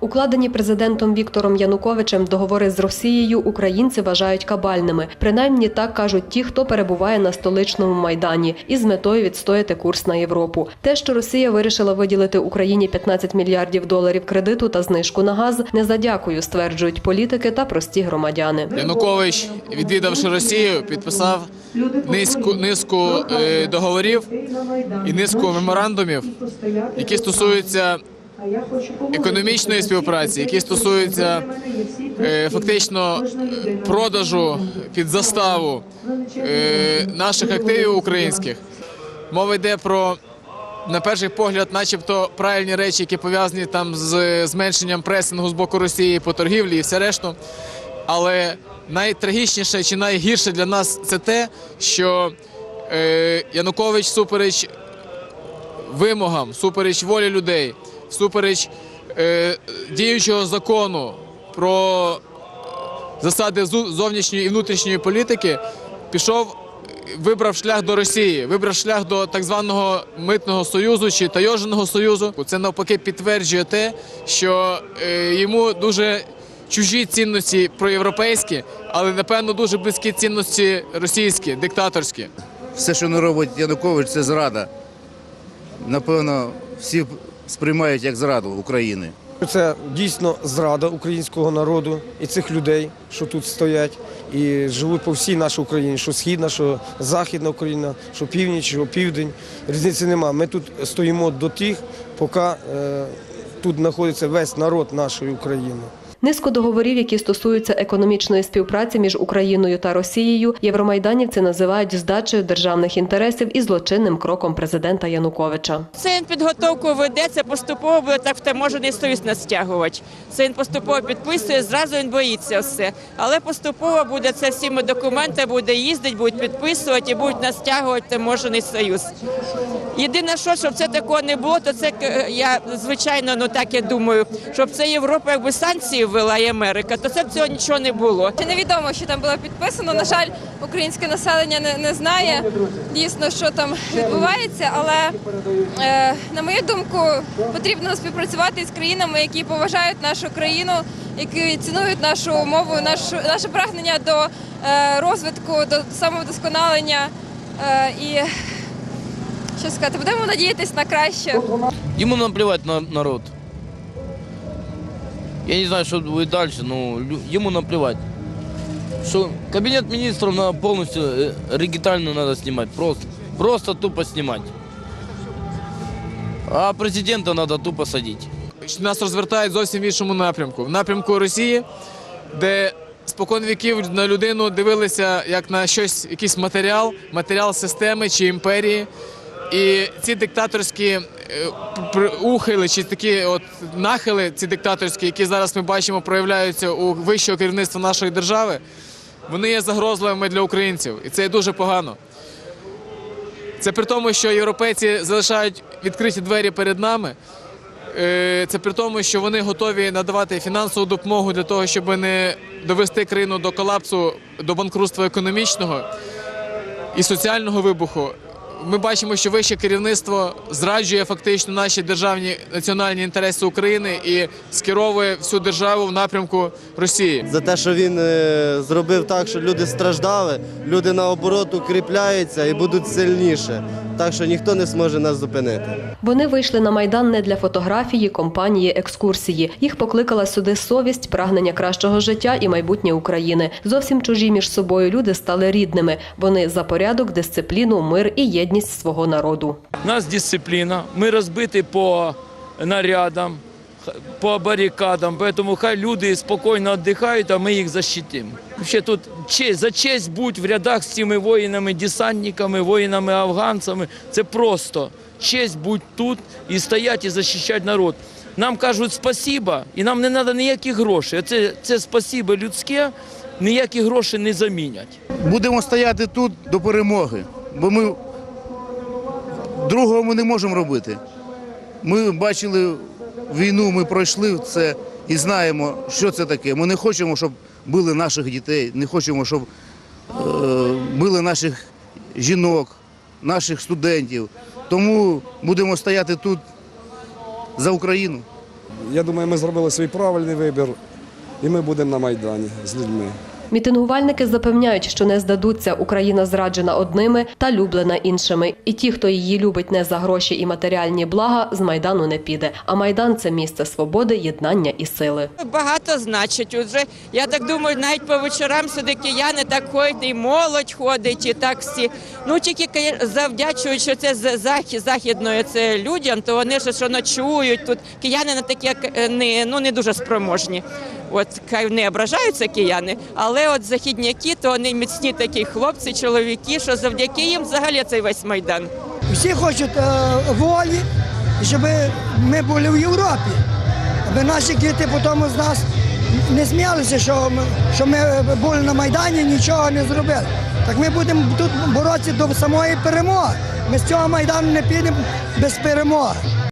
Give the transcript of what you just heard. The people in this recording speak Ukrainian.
Укладені президентом Віктором Януковичем договори з Росією українці вважають кабальними. Принаймні так кажуть ті, хто перебуває на столичному майдані, із метою відстояти курс на Європу. Те, що Росія вирішила виділити Україні 15 мільярдів доларів кредиту та знижку на газ, не за дякую, стверджують політики та прості громадяни. Янукович, відвідавши Росію, підписав низку низку е, договорів і низку меморандумів, які стосуються економічної співпраці, які стосуються е, фактично продажу під заставу е, наших активів українських. Мова йде про. На перший погляд, начебто, правильні речі, які пов'язані там з зменшенням пресингу з боку Росії по торгівлі і все решту. Але найтрагічніше чи найгірше для нас це те, що е, Янукович супереч вимогам, супереч волі людей, супереч е, діючого закону про засади зовнішньої і внутрішньої політики, пішов, вибрав шлях до Росії, вибрав шлях до так званого митного союзу чи тайоженого союзу. Це навпаки підтверджує те, що е, йому дуже чужі цінності проєвропейські, але напевно дуже близькі цінності російські, диктаторські. все, що не робить Янукович, це зрада. Напевно, всі сприймають як зраду України. Це дійсно зрада українського народу і цих людей, що тут стоять і живуть по всій нашій Україні, що східна, що західна Україна, що північ, що південь. Різниці нема. Ми тут стоїмо до тих, поки е, тут знаходиться весь народ нашої України. Низку договорів, які стосуються економічної співпраці між Україною та Росією, євромайданівці називають здачею державних інтересів і злочинним кроком президента Януковича. Це він підготовку веде, це поступово буде так в таможений союз нас стягувати. Це він поступово підписує, зразу він боїться все. Але поступово буде це всіми документи, буде їздити, будуть підписувати і будуть нас стягувати таможений союз. Єдине, що щоб це такого не було, то це е, я звичайно ну так я думаю, щоб це Європа якби санкції ввела і Америка, то це б цього нічого не було. Ще невідомо, що там було підписано. На жаль, українське населення не, не знає дійсно, що там відбувається. Але е, на мою думку, потрібно співпрацювати з країнами, які поважають нашу країну, які цінують нашу мову, нашу наше прагнення до е, розвитку, до самовдосконалення. Е, і що сказати, будемо надіятися на краще. Ему наплевать на народ. Я не знаю, что будет дальше, но ему наплевать. Что кабинет министров надо полностью э, регитально надо снимать. Просто, просто тупо снимать. А президента надо тупо садить. нас розвертають зовсім в іншому напрямку. В напрямку Росії, де спокон віків на людину дивилися як на щось, якийсь матеріал, матеріал системи чи імперії. І ці диктаторські е, ухили чи такі от нахили, ці диктаторські, які зараз ми бачимо, проявляються у вищого керівництва нашої держави, вони є загрозливими для українців, і це є дуже погано. Це при тому, що європейці залишають відкриті двері перед нами. Е, Це при тому, що вони готові надавати фінансову допомогу для того, щоб не довести країну до колапсу, до банкрутства економічного і соціального вибуху. Ми бачимо, що вище керівництво зраджує фактично наші державні національні інтереси України і скеровує всю державу в напрямку Росії. за те, що він е, зробив так, що люди страждали, люди наоборот укріпляються і будуть сильніше. Так що ніхто не зможе нас зупинити. Вони вийшли на майдан не для фотографії, компанії, екскурсії. Їх покликала сюди совість, прагнення кращого життя і майбутнє України. Зовсім чужі між собою люди стали рідними. Вони за порядок, дисципліну, мир і єдність свого народу. У нас дисципліна, ми розбиті по нарядам, по барикадам, поэтому хай люди спокійно віддихають, а ми їх защитимо. Ще тут честь, за честь будь в рядах з цими воїнами, десантниками, воїнами, афганцями. Це просто честь будь тут і стояти і захищати народ. Нам кажуть спасіба, і нам не треба ніяких грошей. Це, це спасіба людське, ніякі гроші не замінять. Будемо стояти тут до перемоги, бо ми другого ми не можемо робити. Ми бачили війну, ми пройшли це і знаємо, що це таке. Ми не хочемо, щоб били наших дітей, не хочемо, щоб е, били наших жінок, наших студентів. Тому будемо стояти тут за Україну. я думаю, ми зробили свій правильний вибір, і ми будемо на Майдані з людьми. Мітингувальники запевняють, що не здадуться Україна зраджена одними та люблена іншими. І ті, хто її любить не за гроші і матеріальні блага, з майдану не піде. А майдан це місце свободи, єднання і сили. Багато значить. Уже я так думаю, навіть по вечорам сюди кияни так ходять, і молодь ходить, і так всі. Ну тільки завдячують, що це з захід західної це людям, то вони ж що ночують тут. Кияни не такі е, не ну не дуже спроможні. От хай не ображаються кияни, але от західняки, то вони міцні такі хлопці, чоловіки, що завдяки їм взагалі цей весь майдан. Всі хочуть е, волі, щоб ми були в Європі, аби наші діти потім з нас не сміялися, що ми, що ми були на Майдані, нічого не зробили. Так ми будемо тут боротися до самої перемоги. Ми з цього майдану не підемо без перемоги.